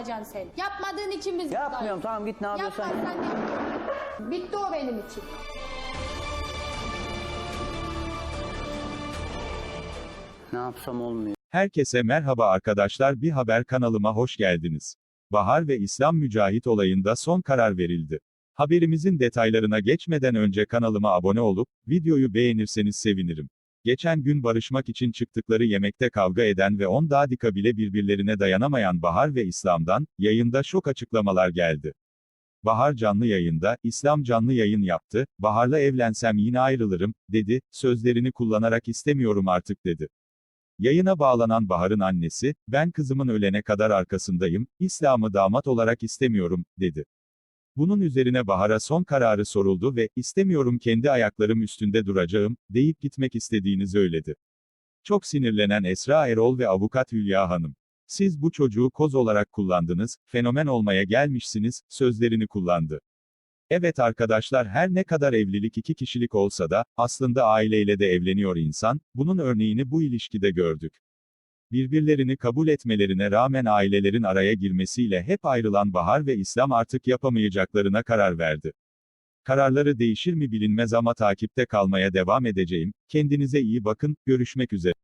alacaksın sen. Yapmadığın için biz Yapmıyorum tamam git ne yapıyorsan. yap. Yapmazsan yap. Bitti o benim için. Ne yapsam olmuyor. Herkese merhaba arkadaşlar bir haber kanalıma hoş geldiniz. Bahar ve İslam Mücahit olayında son karar verildi. Haberimizin detaylarına geçmeden önce kanalıma abone olup, videoyu beğenirseniz sevinirim. Geçen gün barışmak için çıktıkları yemekte kavga eden ve 10 dakika bile birbirlerine dayanamayan Bahar ve İslam'dan, yayında şok açıklamalar geldi. Bahar canlı yayında, İslam canlı yayın yaptı, Bahar'la evlensem yine ayrılırım, dedi, sözlerini kullanarak istemiyorum artık dedi. Yayına bağlanan Bahar'ın annesi, ben kızımın ölene kadar arkasındayım, İslam'ı damat olarak istemiyorum, dedi. Bunun üzerine Bahar'a son kararı soruldu ve, istemiyorum kendi ayaklarım üstünde duracağım, deyip gitmek istediğini söyledi. Çok sinirlenen Esra Erol ve avukat Hülya Hanım. Siz bu çocuğu koz olarak kullandınız, fenomen olmaya gelmişsiniz, sözlerini kullandı. Evet arkadaşlar her ne kadar evlilik iki kişilik olsa da, aslında aileyle de evleniyor insan, bunun örneğini bu ilişkide gördük. Birbirlerini kabul etmelerine rağmen ailelerin araya girmesiyle hep ayrılan Bahar ve İslam artık yapamayacaklarına karar verdi. Kararları değişir mi bilinmez ama takipte kalmaya devam edeceğim, kendinize iyi bakın, görüşmek üzere.